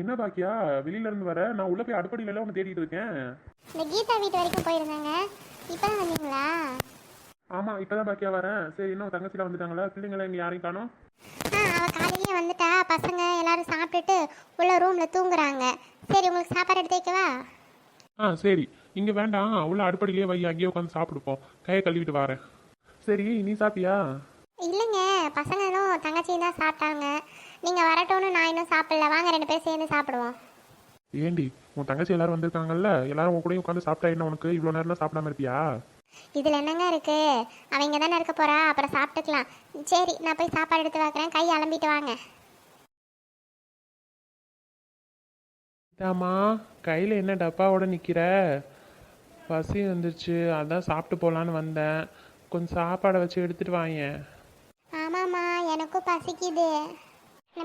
என்ன பாக்கியா? வெளியில இருந்து வர? நான் உள்ள போய் அடுப்படியில எல்லாம் உன்னை தேடிட்டு இருக்கேன். இந்த கீதா வீட்டு வரைக்கும் போயிருந்தாங்க. இப்போ தான் வந்தீங்களா? ஆமா இப்பதான் பாக்கியா வரேன். சரி இன்னும் தங்கச்சிலாம் வந்துட்டாங்களா? பிள்ளைங்கள இங்க யாரையும் காணோம்? ஆ அவள் காலையிலேயே வந்துட்டா. பசங்க எல்லாரும் சாப்பிட்டுட்டு உள்ள ரூமில் தூங்குறாங்க. சரி உங்களுக்கு சாப்பாடு எடுத்து வைக்கவா? ஆ சரி. இங்க வேண்டாம். உள்ள அடுப்படியிலே வை அங்கேயே உட்காந்து சாப்பிடுப்போம். கையை கழுவிட்டு வரேன். சரி நீ சாப்பிட்டியா? இல்லைங்க. பசங்களும் தங்கச்சியும் தான் சாப்பிட்டாங்க. நீங்கள் வரட்டும்னு நான் இன்னும் சாப்பிடல. வாங்க ரெண்டு பேரும் சேர்ந்து சாப்பிடுவோம். ஏண்டி உன் தங்கச்சி எல்லாரும் வந்திருக்காங்கல்ல? எல்லாரும் உன் கூட உட்காந்து சாப்பிட்டா என்ன உனக்கு? இவ்வளோ நேரம் சாப்பிடாம இருப்பியா? இதில் என்னங்க இருக்கு? அவங்க தானே இருக்க போறா. அப்புறம் சாப்பிட்டுக்கலாம். சரி நான் போய் சாப்பாடு எடுத்து வைக்கிறேன் கை அலம்பிட்டு வாங்க. இதாம்மா கையில் என்ன டப்பாவோட நிற்கிற பசி வந்துருச்சு. அதான் சாப்பிட்டு போகலான்னு வந்தேன். கொஞ்சம் சாப்பாடை வச்சு எடுத்துட்டு வாங்க ஆமாம்மா எனக்கும் பசிக்குது.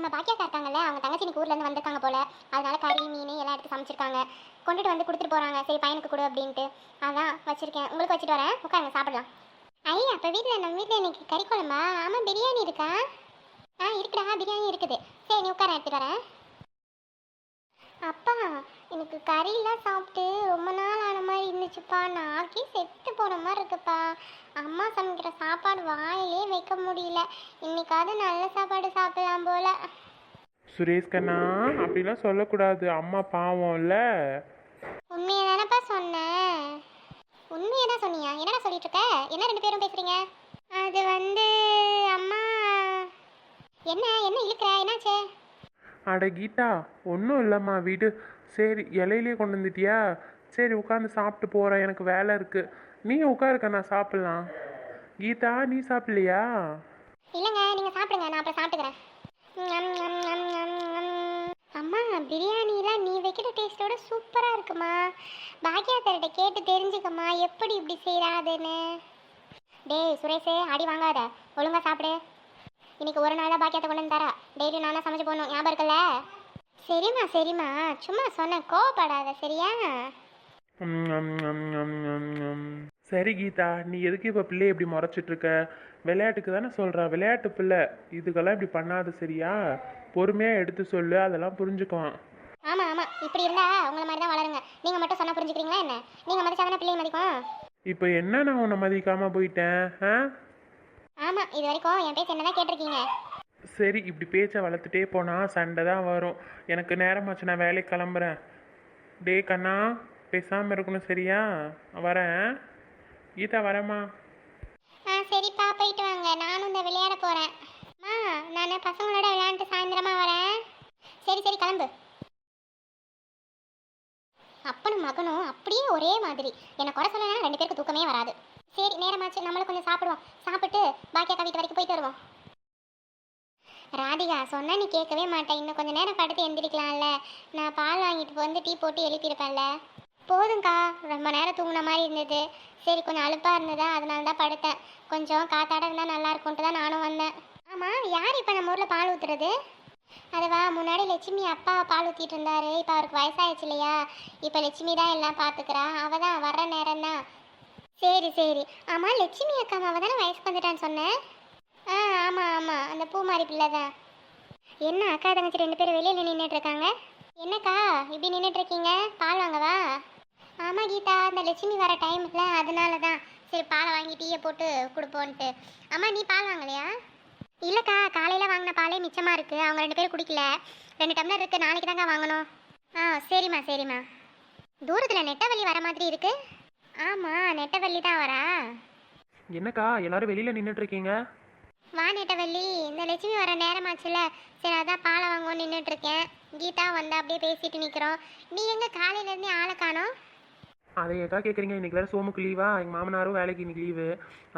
நம்ம பாக்கியாக்கா இருக்காங்கல்ல அவங்க தங்கச்சி இன்னைக்கு ஊர்லேருந்து வந்திருக்காங்க போல. அதனால கறி மீன் எல்லாம் எடுத்து சமைச்சிருக்காங்க. கொண்டுட்டு வந்து கொடுத்துட்டு போகிறாங்க சரி பையனுக்கு கொடு அப்படின்ட்டு. அதான் வச்சிருக்கேன். உங்களுக்கு வச்சுட்டு வரேன். உட்காருங்க சாப்பிடலாம். ஐயா அப்போ வீட்டில் நம்ம வீட்டில் இன்னைக்கு கறி குழம்பா? ஆமாம் பிரியாணி இருக்கா? ஆ இருக்குடா பிரியாணி இருக்குது. சரி நீ உட்கார எடுத்துகிட்டு வரேன். அப்பா எனக்கு கறியெல்லாம் சாப்பிட்டு ரொம்ப நாள் ஆன மாதிரி இருந்துச்சுப்பா. நாக்கி செத்து போன மாதிரி இருக்குப்பா. அம்மா சமைக்கிற சாப்பாடு வாயிலே வைக்க முடியல. இன்னைக்காவது நல்ல சாப்பாடு சாப்பிடலாம் போல. சுரேஷ் கண்ணா அப்படிலாம் சொல்லக்கூடாது. அம்மா பாவம்ல உண்மையை தானப்பா சொன்னேன் உண்மையை தான் சொன்னியா? என்னடா சொல்லிட்டு இருக்க? என்ன ரெண்டு பேரும் பேசுறீங்க? அது வந்து அம்மா என்ன என்ன இழுக்கிற? என்னாச்சு? அட கீதா ஒன்றும் இல்லைம்மா வீடு. சரி இலையிலேயே கொண்டு வந்துட்டியா? சரி உட்காந்து சாப்பிட்டு போகிறேன் எனக்கு வேலை இருக்குது நீ உட்காருக்க நான் சாப்பிட்லாம். கீதா நீ சாப்பிட்லையா? இல்லைங்க நீங்கள் சாப்பிடுங்க நான் அப்புறம் சாப்பிட்டுக்கிறேன். அம்மா பிரியாணிலாம் நீ வைக்கிற டேஸ்ட்டோட சூப்பராக இருக்குமா? பாக்கியாத்தர்கிட்ட கேட்டு தெரிஞ்சுக்கம்மா எப்படி இப்படி செய்கிறாதுன்னு டேய் சுரேஷே அடி வாங்காத. ஒழுங்கா சாப்பிடு. இன்னைக்கு ஒரு நாள் தான் பாக்கியத்தை கொண்டு வந்து தரா. டெய்லி நான் தான் சமைச்சு போகணும் ஞாபகம் இருக்குல்ல? சரிம்மா சரிம்மா. சும்மா சொன்னேன். கோவப்படாத சரியா. சரி கீதா நீ எதுக்கு இப்போ பிள்ளைய இப்படி முறைச்சிட்டு இருக்க? விளையாட்டுக்கு தானே சொல்கிறா விளையாட்டு பிள்ளை. இதுக்கெல்லாம் இப்படி பண்ணாத சரியா? பொறுமையாக எடுத்து சொல்லு. அதெல்லாம் புரிஞ்சுக்குவான். ஆமாம் ஆமாம் இப்படி இருந்தா உங்களை மாதிரி தான் வளருங்க. நீங்கள் மட்டும் சொன்னால் புரிஞ்சுக்கிறீங்களா என்ன? நீங்கள் மதிச்சாதானே பிள்ளைங்க மதிக்கும் இப்போ என்ன நான் உன்னை மதிக்காமல் போயிட்டேன்? ஆ? ஆமாம் இது வரைக்கும் என் பேச்சு என்னதான் கேட்டிருக்கீங்க? சரி இப்படி பேச்சை வளர்த்துட்டே போனால் சண்டை தான் வரும். எனக்கு நேரமாச்சு நான் வேலைக்கு கிளம்புறேன். டே கண்ணா பேசாமல் இருக்கணும் சரியா? வரேன். கீதா வரேம்மா. ஆ சரிப்பா போயிட்டு வாங்க. நானும் இந்த விளையாட போகிறேன் அம்மா நான் பசங்களோட விளையாண்டுட்டு சாயந்தரமா வரேன். சரி சரி கிளம்பு. அப்பனும் மகனும் அப்படியே ஒரே மாதிரி. என்னை குறை சொல்லனா ரெண்டு பேருக்கு தூக்கமே வராது. சரி நேரமாச்சு. நம்மளும் கொஞ்சம் சாப்பிடுவோம். சாப்பிட்டு பாக்கியா வீட்டு வரைக்கும் போயிட்டு வருவோம். ராதிகா சொன்னா நீ கேட்கவே மாட்டேன் இன்னும் கொஞ்சம் நேரம் படுத்து எந்திரிக்கலாம்ல. நான் பால் வாங்கிட்டு வந்து டீ போட்டு எழுப்பியிருப்பேன்ல. போதும்க்கா. ரொம்ப நேரம் தூங்கின மாதிரி இருந்தது. சரி கொஞ்சம் அலுப்பாக இருந்ததா? அதனால தான் படுத்தேன். கொஞ்சம் காத்தாட இருந்தால் நல்லா இருக்கும்ட்டு தான் நானும் வந்தேன். ஆமாம் யார் இப்போ நம்ம ஊரில் பால் ஊற்றுறது அதுவா முன்னாடி லட்சுமி அப்பா பால் ஊற்றிட்டு இருந்தாரு. இப்போ அவருக்கு வயசாயிடுச்சு இல்லையா? இப்போ லட்சுமி தான் எல்லாம் பார்த்துக்கிறா அவள் தான் வர்ற நேரம் தான் சரி சரி. ஆமாம் லட்சுமி அக்கா அம்மாவை தானே வயசுக்கு வந்துட்டான்னு சொன்னேன். ஆ ஆமாம் ஆமாம் அந்த பூமாரி பிள்ளை தான் என்ன அக்கா தங்கச்சி ரெண்டு பேரும் வெளியில் நின்றுட்டு இருக்காங்க என்னக்கா இப்படி நின்றுட்டு இருக்கீங்க பால் வாங்கவா? ஆமாம் கீதா. அந்த லட்சுமி வர டைம்ல அதனால தான் சரி பாலை வாங்கி டீயை போட்டு கொடுப்போன்ட்டு. அம்மா நீ பால் வாங்கலையா? இல்லைக்கா காலையில் வாங்கின பாலே மிச்சமாக இருக்குது அவங்க ரெண்டு பேரும் குடிக்கல. ரெண்டு டம்ளர் இருக்குது நாளைக்கு தாங்க வாங்கணும். ஆ சரிம்மா சரிம்மா. தூரத்தில் நெட்டவழி வர மாதிரி இருக்குது ஆமாம் நெட்டவள்ளி தான் வரா என்னக்கா எல்லாரும் வெளியில் நின்றுட்டு இருக்கீங்க வா நெட்டவள்ளி. இந்த லட்சுமி வர நேரமாச்சுல சரி அதான் பாலை வாங்குவோம் நின்றுட்டு இருக்கேன் கீதா வந்தா அப்படியே பேசிட்டு நிற்கிறோம் நீ எங்கே காலையிலேருந்தே ஆளை காணோம்? அதை ஏக்கா கேட்குறீங்க இன்னைக்கு வேறு சோமுக்கு லீவா எங்கள் மாமனாரும் வேலைக்கு இன்னைக்கு லீவு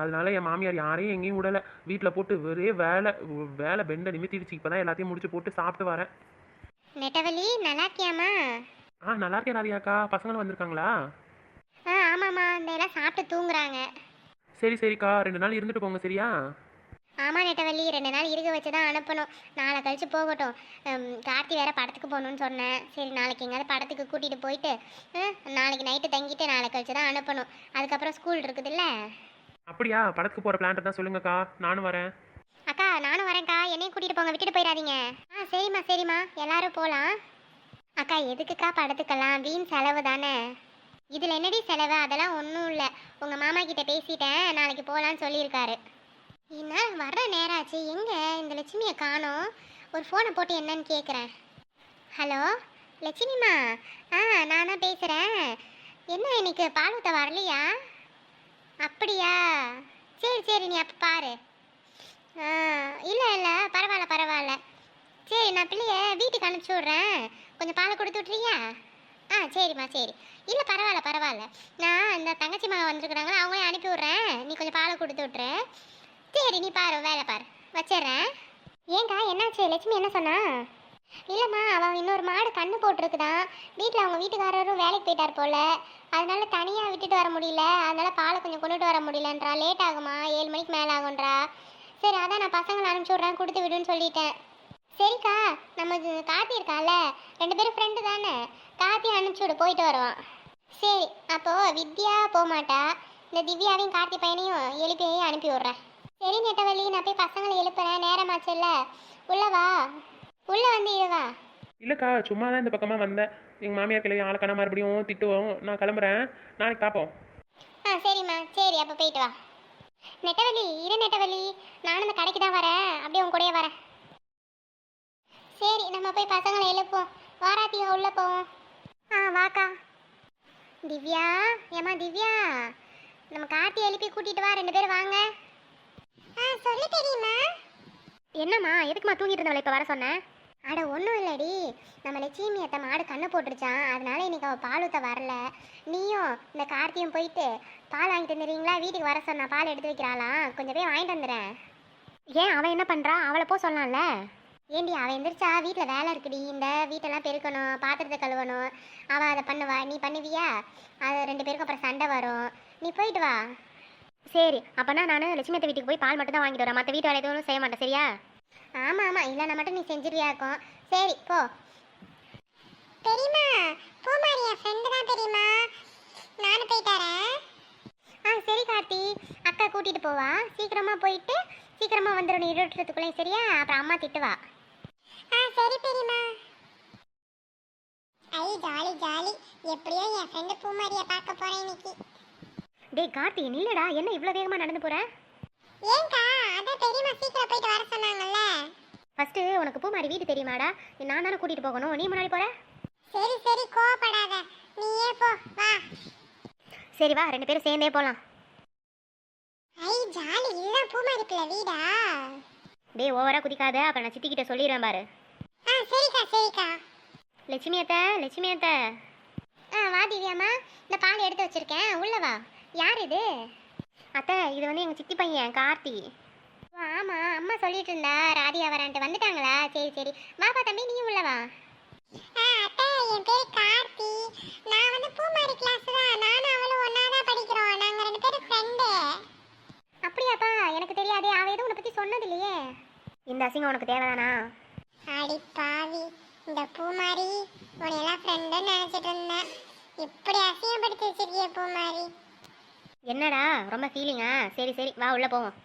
அதனால என் மாமியார் யாரையும் எங்கேயும் விடலை. வீட்டில் போட்டு ஒரே வேலை வேலை பெண்டை நிமித்திடுச்சு. இப்போ தான் எல்லாத்தையும் முடிச்சு போட்டு சாப்பிட்டு வரேன். நெட்டவள்ளி நல்லா இருக்கியாம்மா? ஆ நல்லா இருக்கேன் ராதிகாக்கா. பசங்களும் வந்திருக்காங்களா? ஆமாம்மா இந்த எல்லாம் சாப்பிட்டு தூங்குறாங்க. சரி சரிக்கா. ரெண்டு நாள் இருந்துட்டு போங்க சரியா? ஆமாம் நெட்டவள்ளி. ரெண்டு நாள் இருக்க வச்சு தான் அனுப்பணும். நாளை கழிச்சு போகட்டும். ஹம், கார்த்தி வேற படத்துக்கு போகணும்னு சொன்னேன். சரி நாளைக்கு எங்கேயாவது படத்துக்கு கூட்டிகிட்டு போயிட்டு நாளைக்கு நைட்டு தங்கிட்டு நாளை கழிச்சு தான் அனுப்பணும். அதுக்கப்புறம் ஸ்கூல் இருக்குதுல்ல? அப்படியா? படத்துக்கு போகிற பிளான் தான் சொல்லுங்கக்கா. நானும் வரேன். அக்கா நானும் வரேன்க்கா. என்னையும் கூட்டிகிட்டு போங்க. விட்டுட்டு போயிடாதீங்க. ஆ சரிம்மா சரிம்மா. எல்லாரும் போகலாம் அக்கா எதுக்குக்கா படத்துக்கெல்லாம்? வீண் செலவு தானே. இதில் என்னடி செலவு? அதெல்லாம் ஒன்றும் இல்லை. உங்கள் மாமா கிட்ட பேசிட்டேன். நாளைக்கு போகலான்னு சொல்லியிருக்காரு. என்ன? வர்ற ஆச்சு எங்கே? இந்த லட்சுமியை காணோம். ஒரு ஃபோனை போட்டு என்னன்னு கேட்குறேன் ஹலோ? லட்சுமிமா ஆ நான் தான் பேசுகிறேன் என்ன இன்னைக்கு? பாலூத்த வரலையா? அப்படியா? சரி சரி. நீ அப்போ பாரு. ஆ இல்லை இல்லை. பரவாயில்ல பரவாயில்ல. சரி நான் பிள்ளைய வீட்டுக்கு அனுப்பிச்சி விட்றேன். கொஞ்சம் பாலை கொடுத்து விட்றியா ஆ சரிம்மா சரி. இல்லை பரவாயில்ல பரவாயில்ல. நான் அந்த தங்கச்சி மாவை வந்திருக்குறாங்களா அவங்களே அனுப்பி விட்றேன். நீ கொஞ்சம் பாலை கொடுத்து விட்ரு சரி நீ பாரு வேலை பாரு. வச்சிடுறேன். ஏங்கா என்னாச்சு? லட்சுமி என்ன சொன்னா? இல்லைம்மா அவன் இன்னொரு மாடு கண்ணு போட்டிருக்குதான். வீட்டில் அவங்க வீட்டுக்காரரும் வேலைக்கு போயிட்டார் போல. அதனால தனியாக விட்டுட்டு வர முடியல. அதனால பாலை கொஞ்சம் கொண்டுட்டு வர முடியலன்றா. லேட் ஆகுமா? ஏழு மணிக்கு மேலே ஆகுன்றா சரி அதான் நான் பசங்களை அனுப்பிச்சி விட்றேன். கொடுத்து விடுன்னு சொல்லிட்டேன். சரிக்கா நம்ம இது கார்த்தி இருக்கான்ல ரெண்டு பேரும் ஃப்ரெண்டு தானே. கார்த்தி அனுப்பிச்சி விடு போயிட்டு வருவான். சரி அப்போ வித்யா போக மாட்டா. இந்த திவ்யாவையும் கார்த்தி பையனையும் எழுப்பி அனுப்பி விட்றேன். சரி நெட்டவள்ளி நான் போய் பசங்களை எழுப்புறேன். நேரமாச்சுல்ல உள்ள வா. உள்ள வந்து இழுவா இல்லைக்கா சும்மா தான் இந்த பக்கமாக வந்தேன். எங்கள் மாமியார் கிளவி ஆளுக்கான மறுபடியும் திட்டுவோம். நான் கிளம்புறேன். நாளைக்கு பார்ப்போம் ஆ சரிம்மா. சரி அப்போ போயிட்டு வா. நெட்டவள்ளி இரு நெட்டவள்ளி. நானும் இந்த கடைக்கு தான் வரேன். அப்படியே உன் கூடயே வரேன். சரி நம்ம போய் பசங்களை எழுப்போம் வாராத்தியா உள்ள போவோம். ஆ வாக்கா. திவ்யா ஏமா திவ்யா? நம்ம கார்த்தி எழுப்பி கூட்டிட்டு வா ரெண்டு பேரும் வாங்க. ஆ சொல்லு தெரியுமா? என்னம்மா எதுக்குமா தூங்கிட்டு இருந்தவளை இப்போ வர சொன்னேன் அட ஒன்றும் இல்லடி. நம்ம லட்சுமி அத்தை மாடு கண்ணை போட்டுருச்சான் அதனால இன்னைக்கு அவள் பால் ஊற்ற வரல. நீயும் இந்த கார்த்தியும் போயிட்டு பால் வாங்கிட்டு வந்துடுறீங்களா? வீட்டுக்கு வர சொன்னா பால் எடுத்து வைக்கிறாளாம். கொஞ்சம் போய் வாங்கிட்டு வந்துடுறேன். ஏன் அவன் என்ன பண்ணுறா அவளை போ சொல்லலாம்ல ஏண்டி அவன் எந்திரிச்சா வீட்டில் வேலை இருக்குடி. இந்த வீட்டெல்லாம் பெருக்கணும் பாத்திரத்தை கழுவணும். அவள் அதை பண்ணுவா. நீ பண்ணுவியா? அது ரெண்டு பேருக்கும் அப்புறம் சண்டை வரும். நீ போயிட்டு வா. சரி அப்போனா நான் லட்சுமி அத்தை வீட்டுக்கு போய் பால் மட்டும் தான் வாங்கிட்டு வரேன். மற்ற வீட்டு வேலை எதுவும் செய்ய மாட்டேன் சரியா? ஆமாம் ஆமாம் இல்லைன்னா மட்டும் நீ செஞ்சிருவியா இருக்கும். சரி போ. தெரியுமா பூமாரி என் ஃப்ரெண்டு தான் தெரியுமா நானும் போயிட்டு வரேன். ஆ சரி கார்த்தி. அக்கா கூட்டிட்டு போவா. சீக்கிரமா போயிட்டு சீக்கிரமா வந்துடும் நீ இருட்டுறதுக்குள்ளே சரியா? அப்புறம் அம்மா திட்டுவா ஆ சரி பெரியம்மா ஐ ஜாலி ஜாலி எப்படியோ என் ஃப்ரெண்டு பூமாரியை பார்க்க போறேன் இன்னைக்கு. டேய் கார்த்தி நில்லுடா என்ன இவ்வளோ வேகமாக நடந்து போற? ஏங்கா அதான் பெரியம்மா சீக்கிரம் போயிட்டு வர சொன்னாங்கல்ல? ஃபர்ஸ்ட் உனக்கு பூமாரி வீடு தெரியுமாடா? நான் தானே கூட்டிட்டு போகணும். நீ முன்னாடி போற? சரி சரி கோவப்படாத. நீயே போ வா. சரி வா. ரெண்டு பேரும் சேர்ந்தே போலாம். ஐ ஜாலி. இல்ல பூமாரி பிள்ளை வீடா? டேய் ஓவரா குதிக்காத. அப்புறம் நான் சித்தி கிட்ட சொல்லிடுறேன் பாரு. ஆ சரிக்கா சரிக்கா. லட்சுமி அத்தை லட்சுமி அத்தை. வா திவ்யாம்மா இந்த பால் எடுத்து வச்சிருக்கேன். உள்ள வா. யார் இது? அத்தை இது வந்து எங்கள் சித்தி பையன் கார்த்தி. ஓ, ஆமா. அம்மா சொல்லிட்டு இருந்தா ராதியா வரான்ட்டு வந்துட்டாங்களா? சரி சரி. வாப்பா தம்பி நீ உள்ள வா. அத்தை என் பேர் கார்த்தி. நான் வந்து பூமாரி கிளாஸ் தான். நானும் அவளும் ஒண்ணா தான் படிக்கிறோம். நாங்க ரெண்டு பேரும் ஃப்ரெண்டு அப்படியாப்பா? எனக்கு தெரியாதே. அவ எதுவும் உன்னை பத்தி சொன்னது இல்லையே இந்த அசிங்கம் உனக்கு தேவைதானா? அடி பாவி. இந்த பூமாரி உன்னை எல்லாம் ஃப்ரெண்டுன்னு நினைச்சிட்டு இருந்தேன். இப்படி அசிங்கப்படுத்தி வச்சிருக்கிய பூமாரி. என்னடா ரொம்ப ஃபீலிங்கா சரி சரி வா உள்ள போவோம்.